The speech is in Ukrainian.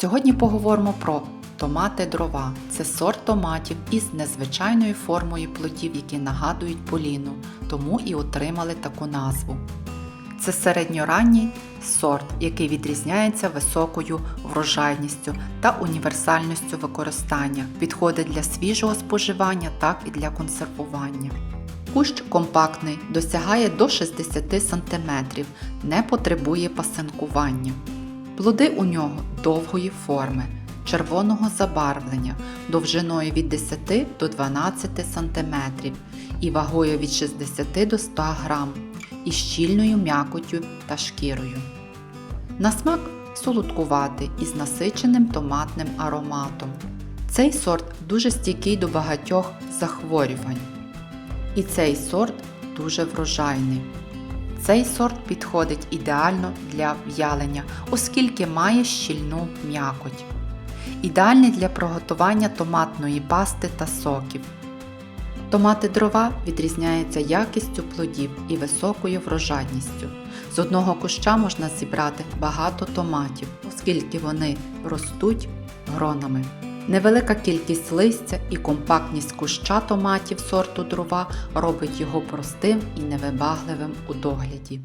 Сьогодні поговоримо про томати дрова. Це сорт томатів із незвичайною формою плодів, які нагадують поліну, тому і отримали таку назву. Це середньоранній сорт, який відрізняється високою врожайністю та універсальністю використання, підходить для свіжого споживання, так і для консервування. Кущ компактний, досягає до 60 см, не потребує пасинкування. Плоди у нього довгої форми, червоного забарвлення, довжиною від 10 до 12 см і вагою від 60 до 100 г, і щільною м'якоттю та шкірою. На смак солодкуватий із насиченим томатним ароматом. Цей сорт дуже стійкий до багатьох захворювань. І цей сорт дуже врожайний. Цей сорт підходить ідеально для в'ялення, оскільки має щільну м'якоть. Ідеальний для приготування томатної пасти та соків. Томати дрова відрізняються якістю плодів і високою врожайністю. З одного куща можна зібрати багато томатів, оскільки вони ростуть гронами. Невелика кількість листя і компактність куща томатів сорту дрова робить його простим і невибагливим у догляді.